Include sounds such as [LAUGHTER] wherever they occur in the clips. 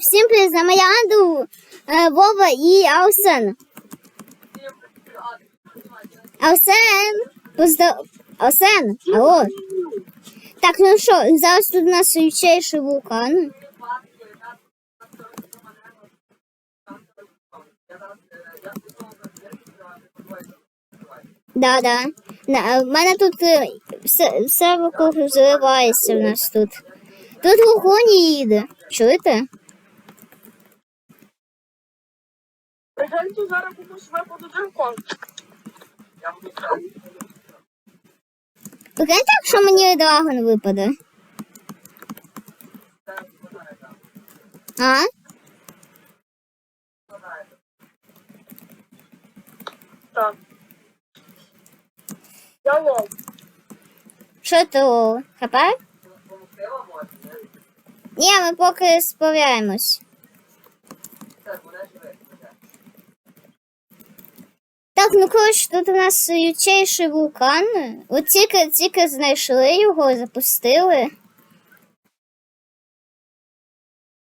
всім привіт, з нами я е, Вова і. Арсен, поздор... Арсен, алло. Так, ну що, зараз тут у нас ючейший вулкан. Да, да. На, в мене тут е, все, все вокруг взривається в нас тут. Тут вогонь їде. Чуєте? Пригальту зараз комусь випаду дракон. Прикиньте, якщо мені драгон випаде. А? Так. Я лов. Що то? ХП? Ні, ми поки справляємось. Так, ну коротше, тут у нас ючейший вулкан. От тільки, тільки знайшли його, запустили.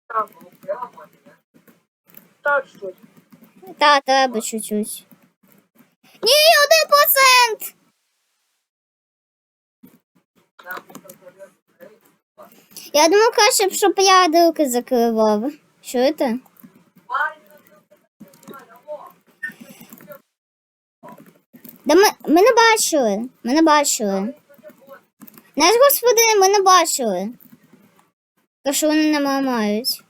Так. Так. Та, треба чуть-чуть. Ні, один процент! Я думаю, краще, щоб я дирки закривав. Чуєте? Да ми, ми не бачили. Ми не бачили. Наш господин, ми не бачили. То, що вони не ламають.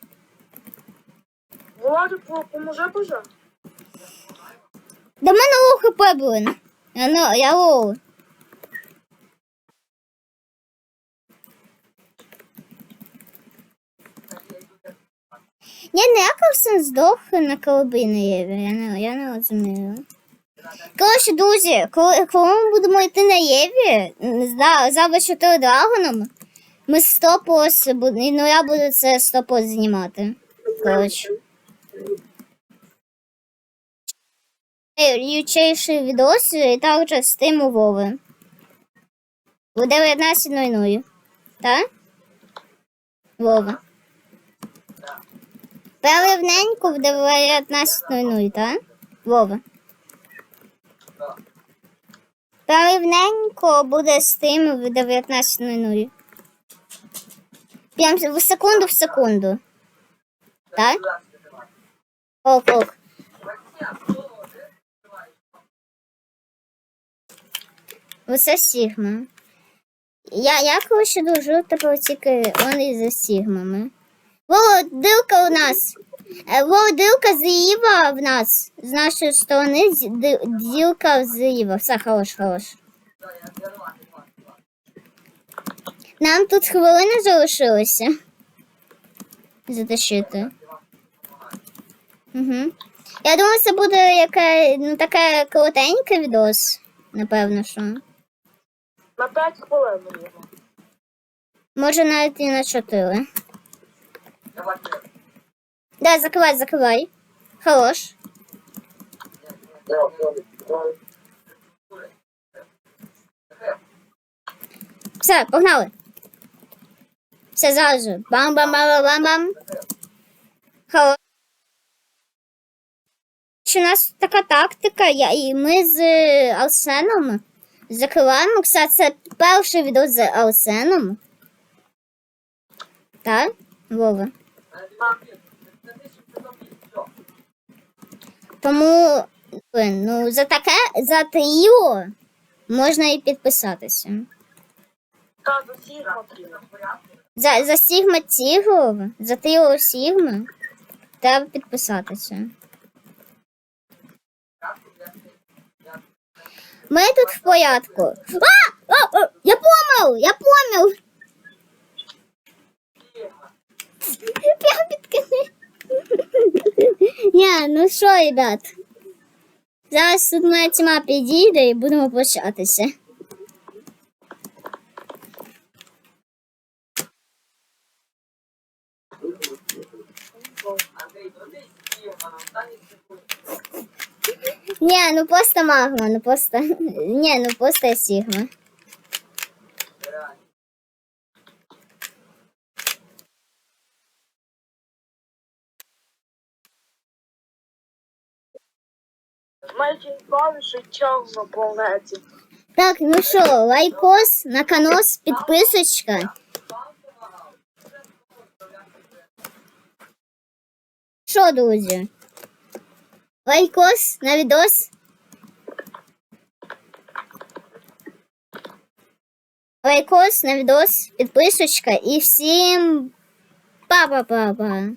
Влади, по- поможи, боже. До мене лоу хп, блин. Я, ну, я лоу. Ні, не якось здох на колобині Єві. Я не, я не розумію. Коротше, друзі, коли, коли ми будемо йти на Єві, за, за 4 драгоном, ми 100 пост, ну я буду це 100 пост знімати. Коротше. ючейший відос і також тим у Вови. У 19.00. Так? Вова. Перевненько в 19.00, так? Вова. Перевненько буде з тим в 19.00. Прям в секунду в секунду. Так? Ок, ок. Оце Сігма. Я, я коротше дружу тепер тільки вони за Сігмами. Вова, дилка у нас. Е, Вова, дилка зліва в нас. З нашої сторони ділка зліва. Все, хорош, хорош. Нам тут хвилини залишилося. Затащити. Угу. Я думаю, це буде яке, ну, таке коротеньке відос. Напевно, що. На 5 хвилин. Може навіть і на 4. Да, закривай, закривай. Хорош. Все, погнали. Все зразу. Бам-бам-бам-бам-бам. Хорош. У нас така тактика, я, і ми з е, Арсеном закриваємо. Кстати, це перший відео з Арсеном. Так, Вова. Тому ну, за таке, за тріо можна і підписатися. До всіх. За, за Сігма Тігров, за тріо Сігма треба підписатися. Ми тут в порядку. А! А! а! Я помив! Я! Прям кінець. Ні, ну що, ребят? Зараз тут моя тьма підійде і будемо прощатися. Ні, ну просто магма, ну просто. [LAUGHS] Ні, ну просто сігма. Найцікавіше час на планеті. Так, ну що, лайкос, наконос, підписочка. Що, друзі? Лайкос на відос. Лайкос на відос, підписочка і всім па-па-па-па.